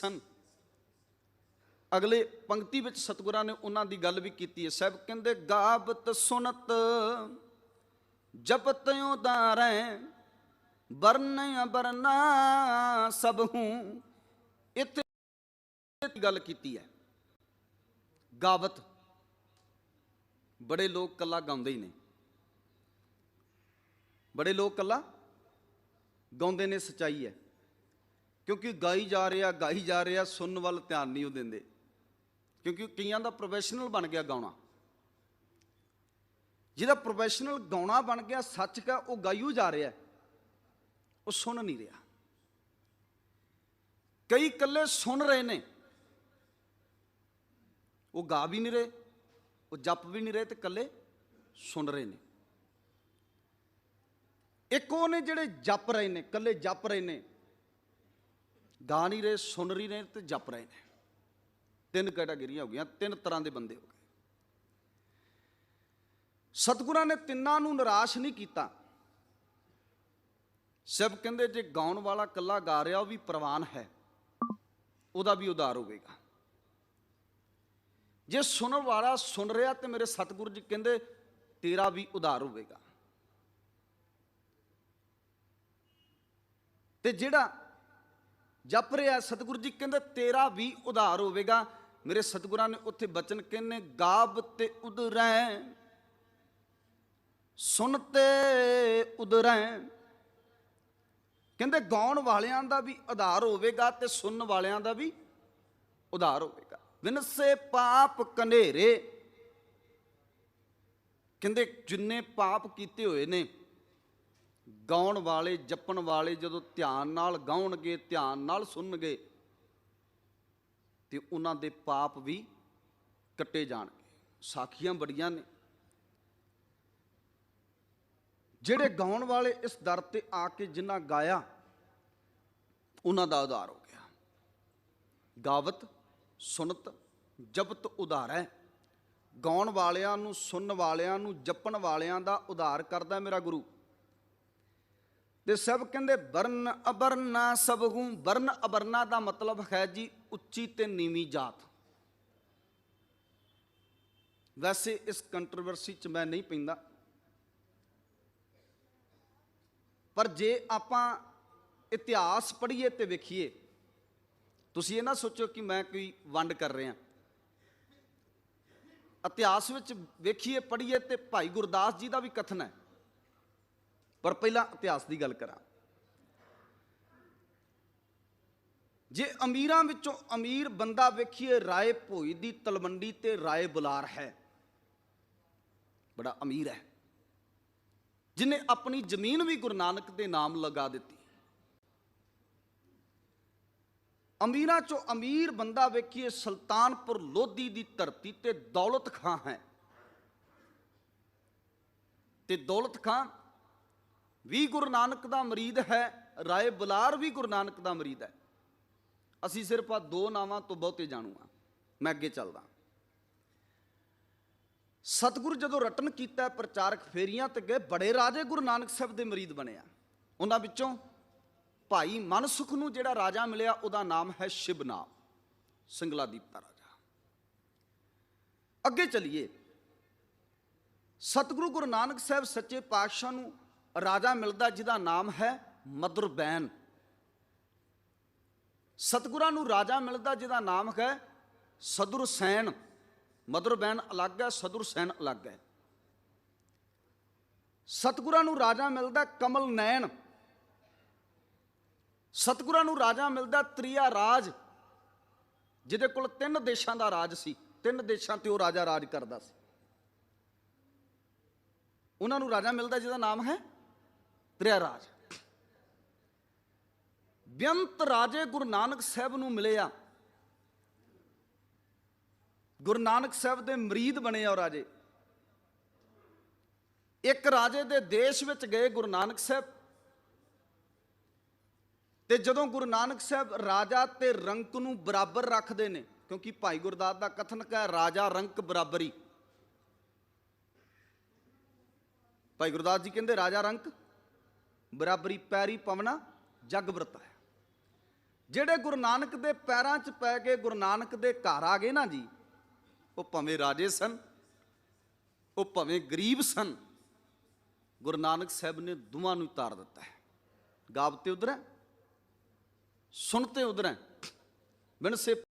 ਸਨ। ਅਗਲੇ ਪੰਕਤੀ ਵਿੱਚ ਸਤਿਗੁਰਾਂ ਨੇ ਉਹਨਾਂ ਦੀ ਗੱਲ ਵੀ ਕੀਤੀ ਹੈ। ਸਾਹਿਬ ਕਹਿੰਦੇ ਗਾਵਤ ਸੁਨਤ, ਜਪਤ ਉਦਾਰੈ ਵਰਨ ਅਬਰਨਾ ਸਭ ਹੂੰ। ਇੱਥੇ ਗੱਲ ਕੀਤੀ ਹੈ। ਗਾਵਤ ਬੜੇ ਲੋਕ ਕੱਲਾ ਗਾਉਂਦੇ ਹੀ ਨੇ। ਬੜੇ ਲੋਕ ਕੱਲਾ ਗਾਉਂਦੇ ਨੇ, ਸਚਾਈ ਹੈ। ਕਿਉਂਕਿ ਗਾਈ ਜਾ ਰਿਹਾ, ਗਾਈ ਜਾ ਰਿਹਾ, ਸੁਣਨ ਵੱਲ ਧਿਆਨ ਨਹੀਂ ਉਹ ਦਿੰਦੇ। ਕਿਉਂਕਿ ਕਈਆਂ ਦਾ ਪ੍ਰੋਫੈਸ਼ਨਲ ਬਣ ਗਿਆ ਗਾਉਣਾ। ਜਿਹਦਾ ਪ੍ਰੋਫੈਸ਼ਨਲ ਗਾਉਣਾ ਬਣ ਗਿਆ, ਸੱਚ ਕਾ ਉਹ ਗਾਈਓ ਜਾ ਰਿਹਾ। ਉਹ ਸੁਣ ਨਹੀਂ ਰਿਹਾ। ਕਈ ਇਕੱਲੇ ਸੁਣ ਰਹੇ ਨੇ। ਉਹ ਗਾ ਵੀ ਨਹੀਂ ਰਹੇ, ਉਹ ਜਪ ਵੀ ਨਹੀਂ ਰਹੇ ਤੇ ਇਕੱਲੇ ਸੁਣ ਰਹੇ ਨੇ। ਇੱਕ ਉਹ ਨੇ ਜਿਹੜੇ ਜਪ ਰਹੇ ਨੇ, ਇਕੱਲੇ ਜਪ ਰਹੇ ਨੇ। ਗਾ ਨਹੀਂ ਰਹੇ, ਸੁਣ ਰਹੀ ਨੇ ਤੇ ਜਪ ਰਹੇ ਨੇ। ਤਿੰਨ ਕੈਟਾਗਰੀਆਂ ਹੋ ਗਈਆਂ, ਤਿੰਨ ਤਰ੍ਹਾਂ ਦੇ ਬੰਦੇ ਹੋ ਗਏ। ਸਤਿਗੁਰਾਂ ਨੇ ਤਿੰਨਾਂ ਨੂੰ ਨਿਰਾਸ਼ ਨਹੀਂ ਕੀਤਾ। ਸਭ ਕਹਿੰਦੇ ਜੇ ਗਾਉਣ ਵਾਲਾ ਕੱਲਾ ਗਾ ਰਿਹਾ, ਉਹ ਵੀ ਪ੍ਰਵਾਨ ਹੈ। ਉਹਦਾ ਵੀ ਉਧਾਰ ਹੋਵੇਗਾ। ਜੇ ਸੁਣਨ ਵਾਲਾ ਸੁਣ ਰਿਹਾ ਤੇ ਮੇਰੇ ਸਤਿਗੁਰੂ ਜੀ ਕਹਿੰਦੇ, ਤੇਰਾ ਵੀ ਉਧਾਰ ਹੋਵੇਗਾ। ਤੇ ਜਿਹੜਾ ਜਪ ਰਿਹਾ ਸਤਿਗੁਰੂ ਜੀ ਕਹਿੰਦੇ, ਤੇਰਾ ਵੀ ਉਧਾਰ ਹੋਵੇਗਾ। ਮੇਰੇ ਸਤਿਗੁਰਾਂ ਨੇ ਉੱਥੇ ਬਚਨ ਕਹਿੰਨੇ ਗਾਬ ਤੇ ਉਦਰੈ ਸੁਣ ਤੇ ਉਦਰੈ ਕਹਿੰਦੇ, ਗਾਉਣ ਵਾਲਿਆਂ ਦਾ ਵੀ ਉਧਾਰ ਹੋਵੇਗਾ ਤੇ ਸੁਣਨ ਵਾਲਿਆਂ ਦਾ ਵੀ ਉਧਾਰ ਹੋਵੇਗਾ। ਵਿਨਸੇ ਪਾਪ ਕਨੇਰੇ। ਕਹਿੰਦੇ, ਜਿੰਨੇ ਪਾਪ ਕੀਤੇ ਹੋਏ ਨੇ ਗਾਉਣ ਵਾਲੇ, ਜਪਣ ਵਾਲੇ ਜਦੋਂ ਧਿਆਨ ਨਾਲ ਗਾਉਣਗੇ, ਧਿਆਨ ਨਾਲ ਸੁਣਨਗੇ, ਤੇ ਉਹਨਾਂ ਦੇ ਪਾਪ ਵੀ ਕੱਟੇ ਜਾਣਗੇ। ਸਾਖੀਆਂ ਬੜੀਆਂ ਨੇ। ਜਿਹੜੇ ਗਾਉਣ ਵਾਲੇ ਇਸ ਦਰ ਤੇ ਆ ਕੇ ਜਿਨ੍ਹਾਂ ਗਾਇਆ, ਉਹਨਾਂ ਦਾ ਉਧਾਰ ਹੋ ਗਿਆ। ਗਾਵਤ ਸੁਨਤ ਜਪਤ ਉਧਾਰ ਹੈ। ਗਾਉਣ ਵਾਲਿਆਂ ਨੂੰ, ਸੁਣਨ ਵਾਲਿਆਂ ਨੂੰ, ਜਪਣ ਵਾਲਿਆਂ ਦਾ ਉਧਾਰ ਕਰਦਾ ਮੇਰਾ ਗੁਰੂ। ਤੇ ਸਭ ਕਹਿੰਦੇ ਵਰਨ ਅਬਰਨਾ ਸਭ ਵਰਨ ਅਬਰਨਾ ਦਾ ਮਤਲਬ ਹੈ ਜੀ ਉੱਚੀ ਤੇ ਨੀਵੀਂ ਜਾਤ। ਵੈਸੇ ਇਸ ਕੰਟਰੋਵਰਸੀ ਚ ਮੈਂ ਨਹੀਂ ਪੈਂਦਾ। ਪਰ ਜੇ ਆਪਾਂ ਇਤਿਹਾਸ ਪੜ੍ਹੀਏ ਤੇ ਵੇਖੀਏ, ਤੁਸੀਂ ਇਹ ਨਾ ਸੋਚੋ ਕਿ ਮੈਂ ਕੋਈ ਵੰਡ ਕਰ ਰਿਹਾ। ਇਤਿਹਾਸ ਵਿੱਚ ਵੇਖੀਏ, ਪੜ੍ਹੀਏ ਤੇ ਭਾਈ ਗੁਰਦਾਸ ਜੀ ਦਾ ਵੀ ਕਥਨ ਹੈ। ਪਰ ਪਹਿਲਾਂ ਇਤਿਹਾਸ ਦੀ ਗੱਲ ਕਰਾਂ। ਜੇ ਅਮੀਰਾਂ ਵਿੱਚੋਂ ਅਮੀਰ ਬੰਦਾ ਵੇਖੀਏ, ਰਾਏ ਭੋਈ ਦੀ ਤਲਵੰਡੀ ਤੇ ਰਾਏ ਬੁਲਾਰ ਹੈ। ਬੜਾ ਅਮੀਰ ਹੈ। ਜਿਨੇ ਆਪਣੀ ਜ਼ਮੀਨ ਵੀ ਗੁਰੂ ਨਾਨਕ ਦੇ ਨਾਮ ਲਗਾ ਦਿੱਤੀ। ਅਮੀਰਾਂ ਚੋਂ ਅਮੀਰ ਬੰਦਾ ਵੇਖੀਏ, ਸੁਲਤਾਨਪੁਰ ਲੋਧੀ ਦੀ ਧਰਤੀ ਤੇ ਦੌਲਤ ਖਾਂ ਹੈ। ਤੇ ਦੌਲਤ ਖਾਂ ਵੀ ਗੁਰੂ ਨਾਨਕ ਦਾ ਮਰੀਦ ਹੈ, ਰਾਏ ਬੁਲਾਰ ਵੀ ਗੁਰੂ ਨਾਨਕ ਦਾ ਮਰੀਦ ਹੈ। ਅਸੀਂ ਸਿਰਫ ਆ ਦੋ ਨਾਵਾਂ ਤੋਂ ਬਹੁਤੇ ਜਾਣੂ ਆ ਮੈਂ ਅੱਗੇ ਚੱਲਦਾ। ਸਤਿਗੁਰੂ ਜਦੋਂ ਰਟਨ ਕੀਤਾ, ਪ੍ਰਚਾਰਕ ਫੇਰੀਆਂ ਤੇ ਗਏ, ਬੜੇ ਰਾਜੇ ਗੁਰੂ ਨਾਨਕ ਸਾਹਿਬ ਦੇ ਮਰੀਦ ਬਣਿਆ ਉਹਨਾਂ ਵਿੱਚੋਂ ਭਾਈ ਮਨਸੁਖ ਨੂੰ ਜਿਹੜਾ ਰਾਜਾ ਮਿਲਿਆ, ਉਹਦਾ ਨਾਮ ਹੈ ਸ਼ਿਵਨਾਮ ਸਿੰਗਲਾਦੀਪ ਦਾ ਰਾਜਾ। ਅੱਗੇ ਚਲੀਏ। ਸਤਿਗੁਰੂ ਗੁਰੂ ਨਾਨਕ ਸਾਹਿਬ ਸੱਚੇ ਪਾਤਸ਼ਾਹ ਨੂੰ ਰਾਜਾ ਮਿਲਦਾ ਜਿਹਦਾ ਨਾਮ ਹੈ ਮਦਰਬੈਨ ਸਤਿਗੁਰਾਂ ਨੂੰ ਰਾਜਾ ਮਿਲਦਾ ਜਿਹਦਾ ਨਾਮ ਹੈ ਸਦਰ ਸੈਨ ਮਦਰਬੈਨ ਅਲੱਗ ਹੈ ਸਦਰ ਅਲੱਗ ਹੈ। ਸਤਿਗੁਰਾਂ ਨੂੰ ਰਾਜਾ ਮਿਲਦਾ ਕਮਲ ਨੈਣ ਸਤਿਗੁਰਾਂ ਨੂੰ ਰਾਜਾ ਮਿਲਦਾ ਤ੍ਰਿਆ ਰਾਜ, ਜਿਹਦੇ ਕੋਲ ਤਿੰਨ ਦੇਸ਼ਾਂ ਦਾ ਰਾਜ ਸੀ। ਤਿੰਨ ਦੇਸ਼ਾਂ ਤੇ ਉਹ ਰਾਜਾ ਰਾਜ ਕਰਦਾ ਸੀ। ਉਹਨਾਂ ਨੂੰ ਰਾਜਾ ਮਿਲਦਾ ਜਿਹਦਾ ਨਾਮ ਹੈ ਤ੍ਰਿਆ ਰਾਜ ਬੇਅੰਤ ਰਾਜੇ ਗੁਰੂ ਨਾਨਕ ਸਾਹਿਬ ਨੂੰ ਮਿਲਿਆ। ਗੁਰੂ ਨਾਨਕ ਸਾਹਿਬ ਦੇ ਮਰੀਦ ਬਣੇ ਆ ਉਹ ਰਾਜੇ। ਇੱਕ ਰਾਜੇ ਦੇ ਦੇਸ਼ ਵਿੱਚ ਗਏ ਗੁਰੂ ਨਾਨਕ ਸਾਹਿਬ। ਤੇ ਜਦੋਂ ਗੁਰੂ ਨਾਨਕ ਸਾਹਿਬ ਰਾਜਾ ਤੇ ਰੰਕ ਨੂੰ ਬਰਾਬਰ ਰੱਖਦੇ ਨੇ, ਕਿਉਂਕਿ ਭਾਈ ਗੁਰਦਾਸ ਦਾ ਕਥਨ ਹੈ ਰਾਜਾ, ਰੰਕ, ਬਰਾਬਰੀ। ਭਾਈ ਗੁਰਦਾਸ ਜੀ ਕਹਿੰਦੇ, ਰਾਜਾ, ਰੰਕ। ਬਰਾਬਰੀ ਪੈਰੀ ਪਵਨਾ ਜਗ ਵਰਤਾ ਹੈ। ਜਿਹੜੇ ਗੁਰੂ ਨਾਨਕ ਦੇ ਪੈਰਾਂ 'ਚ ਪੈ ਕੇ ਗੁਰੂ ਨਾਨਕ ਦੇ ਘਰ ਆ ਗਏ ਨਾ ਜੀ, ਉਹ ਭਾਵੇਂ ਰਾਜੇ ਸਨ, ਉਹ ਭਾਵੇਂ ਗਰੀਬ ਸਨ, ਗੁਰੂ ਨਾਨਕ ਸਾਹਿਬ ਨੇ ਦੋਵਾਂ ਨੂੰ ਉਤਾਰ ਦਿੱਤਾ ਹੈ। ਗਾਵਤੇ ਉਧਰ ਹੈ ਸੁਣਤੇ ਉਧਰ ਹੈ। ਬਿਨ ਸੇ